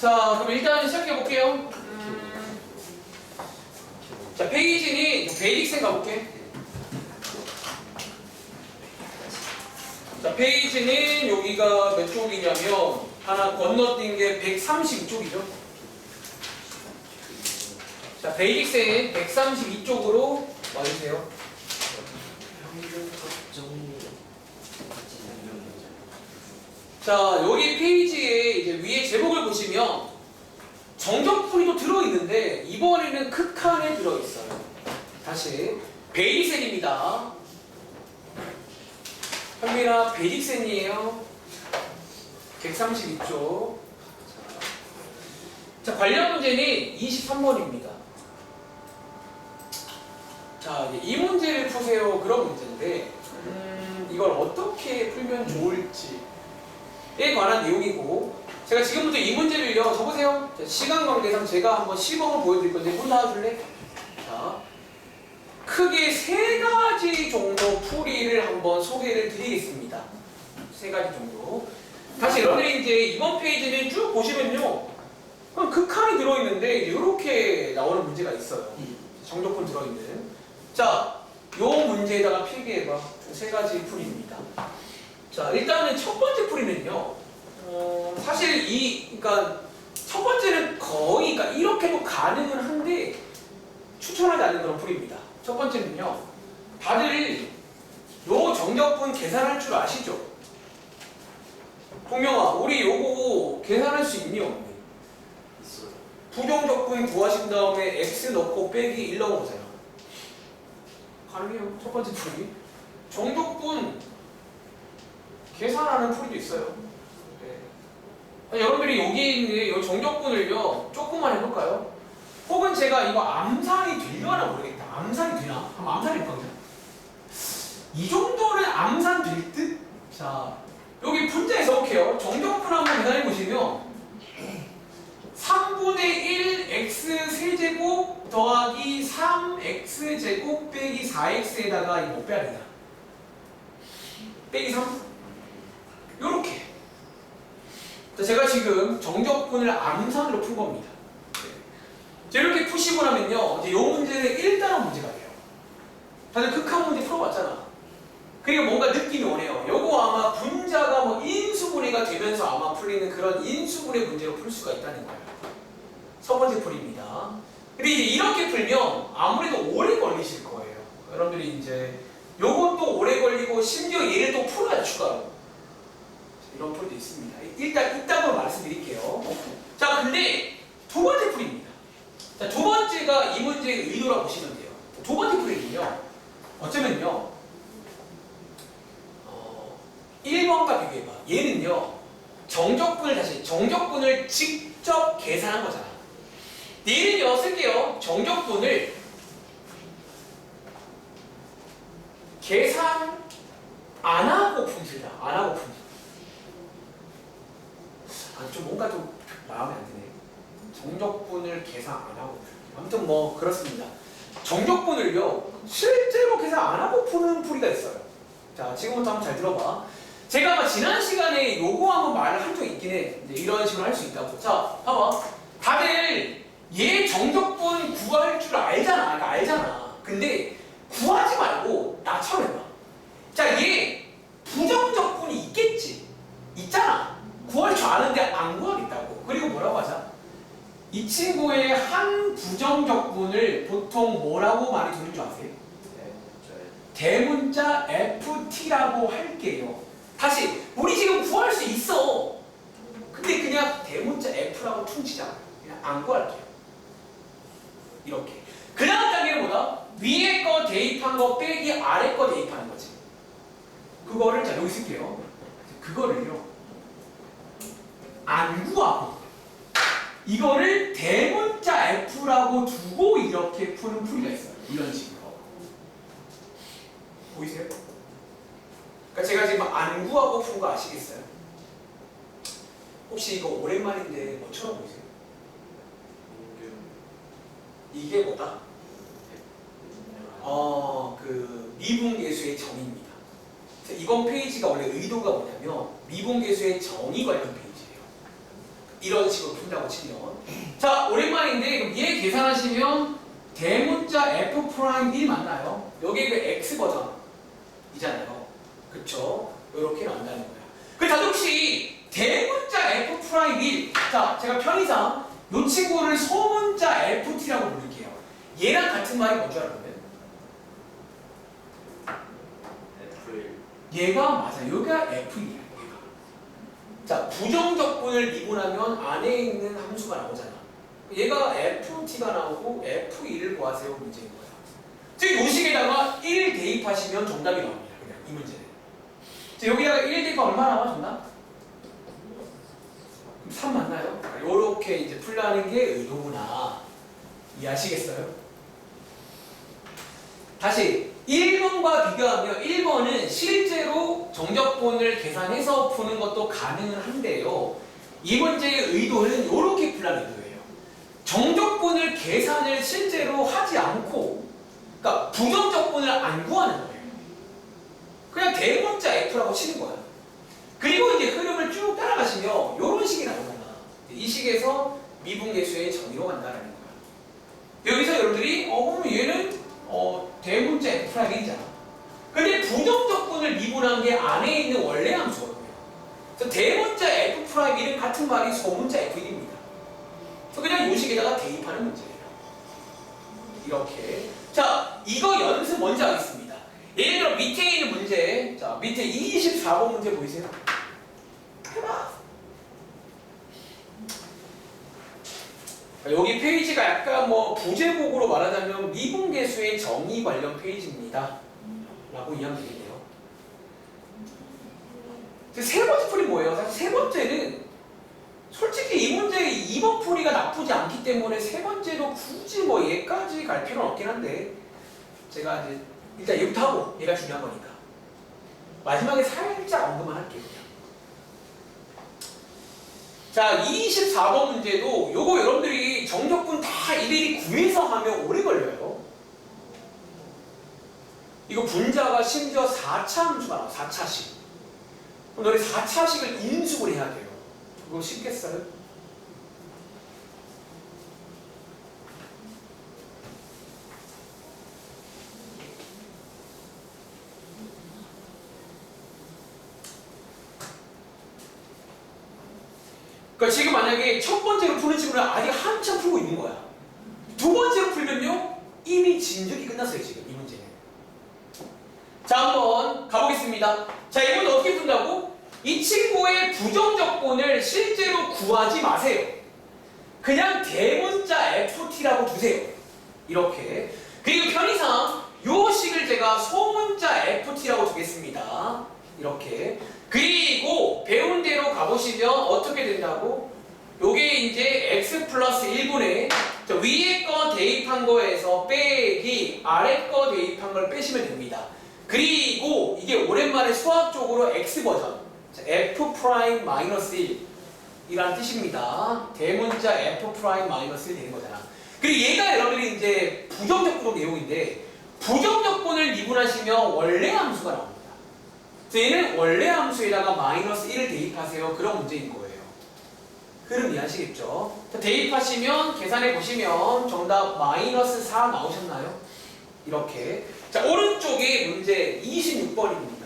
자, 그럼 일단 시작해 볼게요. 음, 자, 페이지는 베이직생 가볼게. 자, 페이지는 여기가 몇 쪽이냐면 하나 건너뛴 게 132쪽이죠. 자, 베이직생 132쪽으로 와주세요. 자, 여기 페이지에 이제 위에 제목을 보시면 정적풀이도 들어있는데 이번에는 극한에 들어있어요. 다시 베이셀입니다. 현민아 베이셀이에요. 132쪽. 자, 관련 문제는 23번입니다. 자, 이 문제를 푸세요. 그런 문제인데, 음, 이걸 어떻게 풀면 좋을지. 에 관한 내용이고 제가 지금부터 이 문제를요 적으세요. 자, 시간 관계상 제가 한번 시범을 보여드릴 건데 문 나와줄래? 자 크게 세 가지 정도 풀이를 한번 소개를 드리겠습니다. 세 가지 정도. 다시 여러분들이 이제 이번 페이지는 쭉 보시면요 그냥 극한이 들어있는데 이렇게 나오는 문제가 있어요. 정적풀 들어있는. 자요 문제에다가 필기해봐. 세 가지 풀이입니다 자, 일단은 첫 번째 풀이는요. 어, 사실 이, 그러니까 첫 번째는 거의, 그러니까 이렇게도 가능은 한데 추천하지 않는 그런 풀이입니다. 첫 번째는요. 다들 요 정적분 계산할 줄 아시죠? 동명아, 우리 요거 계산할 수 있니 없니? 부정적분 구하신 다음에 x 넣고 빼기 1 넣어보세요. 가능해요. 첫 번째 풀이. 정적분 계산하는 풀이도 있어요. 네. 아니, 여러분들이 여기 있는 이 정적분을요 조금만 해볼까요? 혹은 제가 이거 암산이 되려나 모르겠다. 암산이 되나? 한번 암산해 볼까요? 이 정도는 암산 될 듯? 자, 여기 분자에 써볼게요. 정적분 한번 계산해 보시면 3분의 1 x 세제곱 더하기 3x 제곱 빼기 4x에다가 이거 못 빼야 되나? 빼기 3? 요렇게. 자, 제가 지금 정적분을 암산으로 푼 겁니다. 네. 자, 이렇게 푸시고 나면요. 요 문제는 1단원 문제가 돼요. 다들 극한 문제 풀어봤잖아. 그리고 뭔가 느낌이 오네요. 요거 아마 분자가 뭐 인수분해가 되면서 아마 풀리는 그런 인수분해 문제로 풀 수가 있다는 거예요. 첫 번째 풀입니다. 근데 이제 이렇게 풀면 아무래도 오래 걸리실 거예요. 여러분들이 이제 요것도 오래 걸리고 심지어 얘를 또 풀어야 추가로. 이런 풀도 있습니다. 일단 이따로 말씀드릴게요. 자, 근데 두 번째 풀입니다. 자, 두 번째가 이 문제의 의도라고 보시면 돼요. 두 번째 풀이는요. 어쩌면요. 어, 1번과 비교해봐. 얘는요. 정적분을 다시 정적분을 직접 계산한 거잖아. 얘는요. 쓸게요. 정적분을 계산 안 하고 품질다. 안 하고 품질. 아, 좀 뭔가 좀 마음에 안 드네. 정적분을 계산 안 하고. 아무튼 뭐 그렇습니다. 정적분을요 실제로 계산 안 하고 푸는 풀이가 있어요. 자 지금부터 한번 잘 들어봐. 제가 아마 지난 시간에 요거 한번 말을 한 적 있긴 해. 이제 이런 식으로 할 수 있다고. 자 봐봐. 다들 얘 정적분 구할 줄 알잖아. 알잖아. 근데 구하지 말고 나처럼 해봐. 자, 얘 부정적분이 있겠지. 있잖아. 구할 줄 아는데 안 구하겠다고. 그리고 뭐라고 하자? 이 친구의 한 부정적분을 보통 뭐라고 많이 두는 줄 아세요? 대문자 FT라고 할게요. 다시, 우리 지금 구할 수 있어. 근데 그냥 대문자 F라고 퉁치자. 그냥 안 구할게요. 이렇게. 그 다음 단계는 뭐다? 위에 거 대입한 거 빼기 아래 거 대입하는 거지. 그거를 자 여기 쓸게요. 안 구하고 이거를 대문자 F라고 두고 이렇게 푸는 풀이가 있어요. 이런 식으로. 보이세요? 그러니까 제가 지금 거 아시겠어요? 혹시 이거 오랜만인데 뭐처럼 보이세요? 이게 뭐다? 어, 그 미분 계수의 정의입니다. 그래서 이번 페이지가 원래 의도가 뭐냐면 미분 계수의 정의 관련 페이지예요. 이런 식으로 푼다고 치면 자 오랜만인데 얘 계산하시면 대문자 f 프라임 1 맞나요? 여기 그 x 버전이잖아요. 그쵸? 이렇게 나온다는 거야. 그 다들 혹시 대문자 f 프라임 1. 자 제가 편의상 이 친구를 소문자 ft라고 부를게요. 얘랑 같은 말이 뭔줄 알아요? F1 얘가 맞아. 여기가 F이야. 얘가. 자, 부정적분을 미분하면 안에 있는 함수가 나오잖아. 얘가 FT가 나오고 F1을 구하세요 문제인 거야. 즉, 요 식에다가 1 대입하시면 정답이 나옵니다. 그냥 이 문제는. 자, 여기다가 1 대입하면 얼마 나와 정답? 그럼 3 맞나요? 이렇게 이제 풀라는 게 의도구나. 이해하시겠어요? 다시 1번과 비교하면 1번은 실제로 정적분을 계산해서 푸는 것도 가능은 한데요. 이 문제의 의도는 이렇게 풀라는 의도예요. 정적분을 계산을 실제로 하지 않고, 그러니까 부정적분을 안 구하는 거예요. 그냥 대문자 F라고 치는 거야. 그리고 이제 흐름을 쭉 따라가시면 이런 식이 나오잖아. 이 식에서 미분계수의 정의로 간다라는 거야. 여기서 여러분들이 어 그럼 얘는 어 대문자 F 프라임이잖아. 근데 부정적분을 미분한 게 안에 있는 원래 함수거든요. 그래서 대문자 F 프라임 1은 같은 말이 소문자 F1입니다. 그래서 그냥 이 식에다가 대입하는 문제예요. 이렇게. 자, 이거 연습 먼저 하겠습니다. 예를 들어 밑에 있는 문제, 자 밑에 24번 문제 보이세요? 해봐. 여기 페이지가 약간 뭐 부제목으로 말하자면 미분계수의 정의 관련 페이지입니다. 라고 이해하면 되겠네요. 그세 번째 풀이 뭐예요? 사실 세 번째는 솔직히 이 문제의 2번 풀이가 나쁘지 않기 때문에 세 번째도 굳이 뭐 얘까지 갈 필요는 없긴 한데 제가 이제 일단 얘부터 하고 얘가 중요한 거니까 마지막에 살짝 언급만 할게요. 자, 24번 문제도 요거 여러분들이 정적분 다 일일이 구해서 하면 오래 걸려요. 이거 분자가 심지어 4차 함수가 나와, 4차식. 그럼 너희 4차식을 인수를 해야 돼요. 그거 쉽겠어요? 그러니까 지금 만약에 첫 번째로 푸는 친구는 아직 한참 풀고 있는 거야. 두 번째로 풀면요 이미 진적이 끝났어요 지금 이 문제는. 자 한번 가보겠습니다. 자 이건 어떻게 푼다고? 이 친구의 부정적분을 실제로 구하지 마세요. 그냥 대문자 FT라고 두세요. 이렇게. 그리고 편의상 요 식을 제가 소문자 FT라고 두겠습니다. 이렇게. 그리고 배운 대로 가보시면 어떻게 된다고? 요게 이제 x 플러스 1분의 저 위에 거 대입한 거에서 빼기 아래 거 대입한 걸 빼시면 됩니다. 그리고 이게 오랜만에 수학적으로 x 버전 자, f 프라임 마이너스 1 이란 뜻입니다. 대문자 f 프라임 마이너스 1 되는 거잖아. 그리고 얘가 여러분들이 이제 부정적분 내용인데 부정적분을 미분하시면 원래 함수가 나옵니다. 얘는 원래 함수에다가 마이너스 1을 대입하세요. 그런 문제인 거예요. 흐름 이해하시겠죠? 자, 대입하시면 계산해 보시면 정답 마이너스 4 나오셨나요? 이렇게. 자, 오른쪽에 문제 26번입니다.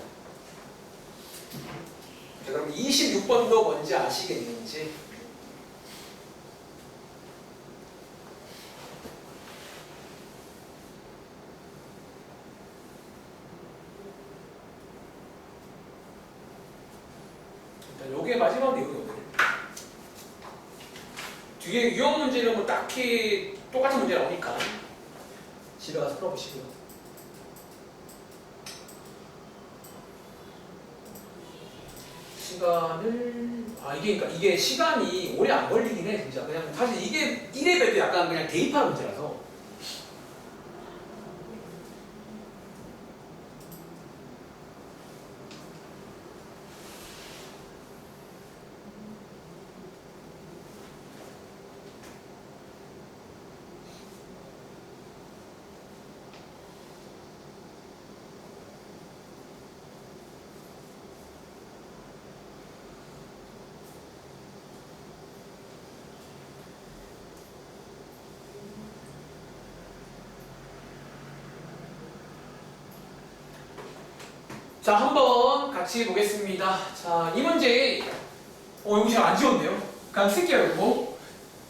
자, 그럼 26번도 뭔지 아시겠는지? 일단 요게 마지막 내용이거든요. 뒤에 유형 문제는 뭐 딱히 똑같은 문제 나오니까. 집에 가서 풀어보시고요. 시간을 아 이게 그러니까 이게 시간이 오래 안 걸리긴 해 진짜. 그냥 사실 이게 1레벨도 약간 그냥 대입하는 문제라 자, 한번 같이 보겠습니다. 자, 이 문제, 어, 이거 제가 안 지웠네요. 그냥 쓸게요, 이거.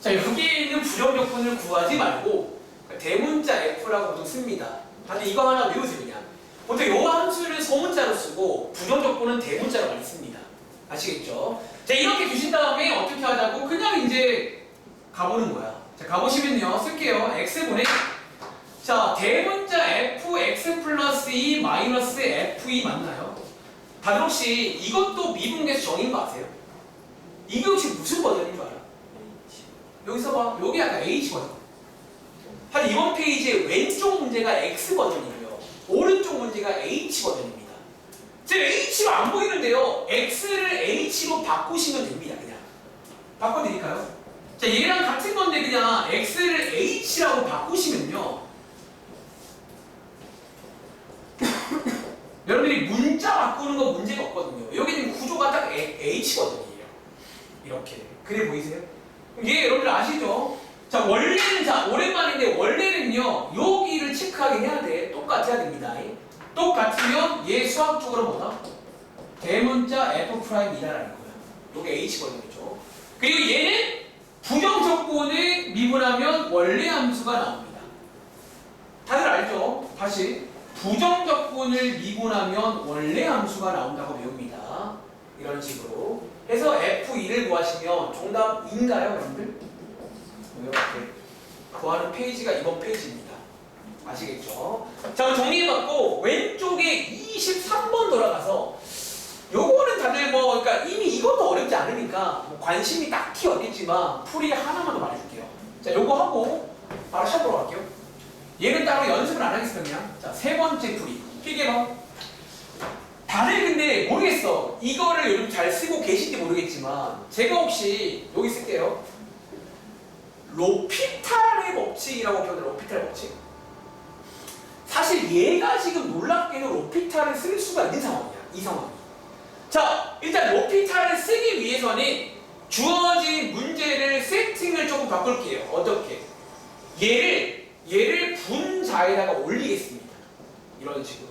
자, 여기에 있는 부정조건을 구하지 말고, 대문자 F라고 보통 씁니다. 근데 이거 하나 외우세요, 그냥. 보통 요 함수를 소문자로 쓰고, 부정조건은 대문자로 많이 씁니다. 아시겠죠? 자, 이렇게 주신 다음에 어떻게 하자고? 그냥 이제 가보는 거야. 자, 가보시면요. 쓸게요. X분의 자, 대문자 f x 플러스 2 마이너스 f2 맞나요? 다들 혹시 이것도 미분계수 정인 거 아세요? 이게 혹시 무슨 버전인 줄 알아? 여기서 봐. 여기 약간 H 버전. 한 이번 페이지의 왼쪽 문제가 X 버전이고요. 오른쪽 문제가 H 버전입니다. 지금 H가 안 보이는데요. X를 H로 바꾸시면 됩니다. 그냥. 바꿔드릴까요? 자, 얘랑 같은 건데 그냥 X를 H라고 바꾸시면요. 여러분들이 문자 바꾸는 거 문제가 없거든요. 여기는 구조가 딱 H거든요. 이렇게. 그래 보이세요? 이게 여러분들 아시죠? 자, 원래는, 자, 오랜만인데, 원래는요, 여기를 체크하긴 해야 돼. 똑같아야 됩니다. 똑같으면 얘 수학적으로 뭐다? 대문자 F'이다라는 거야. 요게 H거든요. 그리고 얘는 부정조건을 미분하면 원래 함수가 나옵니다. 다들 알죠? 다시. 부정조건을 미분하면 원래 함수가 나온다고 배웁니다. 이런 식으로. 해서 F2를 구하시면 정답인가요, 여러분들? 이렇게 구하는 페이지가 이번 페이지입니다. 아시겠죠? 자, 정리해봤고 왼쪽에 23번 돌아가서 요거는 다들 뭐 그러니까 이미 이것도 어렵지 않으니까 뭐 관심이 딱히 없겠지만 풀이 하나만 더 말해줄게요. 자, 요거 하고 바로 시험 보러 갈게요. 얘는 따로 연습을 안 하겠습니다. 그냥. 자, 세 번째 풀이. 필기해봐. 다들 근데 모르겠어. 이거를 요즘 잘 쓰고 계신지 모르겠지만 제가 혹시 여기 쓸게요. 로피탈의 법칙이라고 표현해 로피탈 법칙. 사실 얘가 지금 놀랍게도 로피탈을 쓸 수가 있는 상황이야. 이 상황이. 자, 일단 로피탈을 쓰기 위해서는 주어진 문제를 세팅을 조금 바꿀게요. 어떻게? 얘를 얘를 분자에다가 올리겠습니다. 이런 식으로.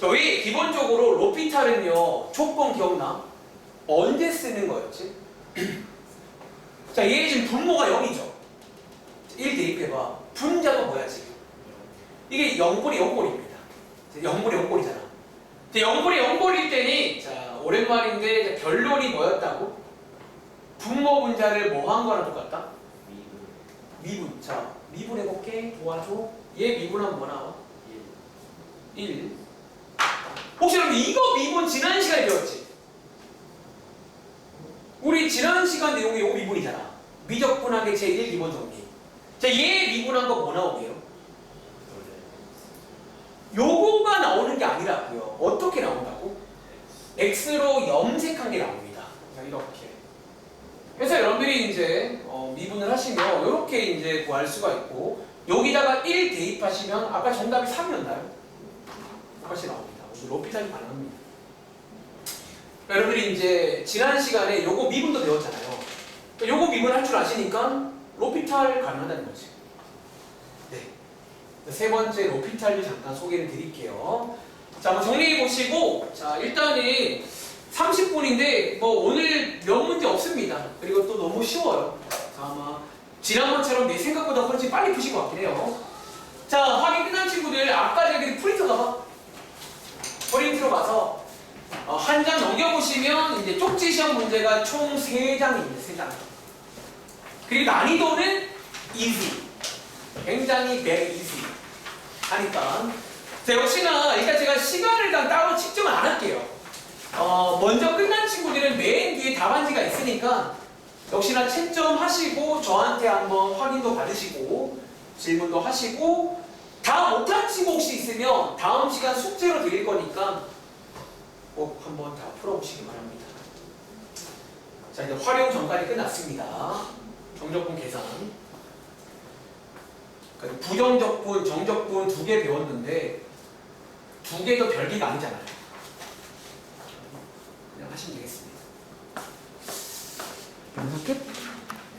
저희 기본적으로 로피탈은요 조건 기억나? 언제 쓰는 거였지? 자, 얘 지금 분모가 0이죠. 1 대입해봐. 분자가 뭐야 지금? 이게 0분의 0골입니다. 0분의 0골이잖아. 0분의 0골일 때니 자 오랜만인데 결론이 뭐였다고? 분모 분자를 뭐 한 거랑 똑같다? 미분. 자 미분 해볼게. 도와줘. 얘 미분하면 뭐 나와? 1. 혹시 여러분 이거 미분 지난 시간에 배웠지? 우리 지난 시간 내용이 이거 미분이잖아. 미적분하게 제1 기본 정리. 자, 얘 미분한 거 뭐 나오게요? 요거가 나오는 게 아니라고요. 어떻게 나온다고? x로 염색한 게 나옵니다. 자, 이렇게. 그래서 여러분들이 이제 어, 미분을 하시면 이렇게 이제 구할 수가 있고 여기다가 1 대입하시면 아까 정답이 3이었나요? 훨씬 나옵니다. 로피탈이 가능합니다. 여러분들이 이제 지난 시간에 요거 미분도 배웠잖아요. 요거 미분 할 줄 아시니까 로피탈 가능하다는 거지. 네. 세 번째 로피탈도 잠깐 소개를 드릴게요. 자, 한번 정리해 보시고, 자, 일단은 30분인데, 뭐, 오늘 몇 문제 없습니다. 그리고 또 너무 쉬워요. 자, 아마, 지난번처럼 내 생각보다 훨씬 빨리 푸신 것 같긴 해요. 자, 확인 끝난 친구들, 아까 저기 프린터 가봐. 프린트로 가서, 어, 한장 넘겨보시면, 이제 쪽지 시험 문제가 총 3장입니다, 3장. 그리고 난이도는 easy. 굉장히 very easy. 하니까. 자, 역시나, 일단 제가 시간을 일단 따로 측정을 안 할게요. 어, 먼저 끝난 친구들은 맨 뒤에 답안지가 있으니까, 역시나 채점하시고, 저한테 한번 확인도 받으시고, 질문도 하시고, 다 못한 친구 혹시 있으면, 다음 시간 숙제로 드릴 거니까, 꼭 한번 다 풀어보시기 바랍니다. 자, 이제 활용 전까지 끝났습니다. 정적분 계산. 그러니까 부정적분, 정적분 두 개 배웠는데 두 개도 별개가 아니잖아요. 그냥 하시면 되겠습니다. 영상 끝.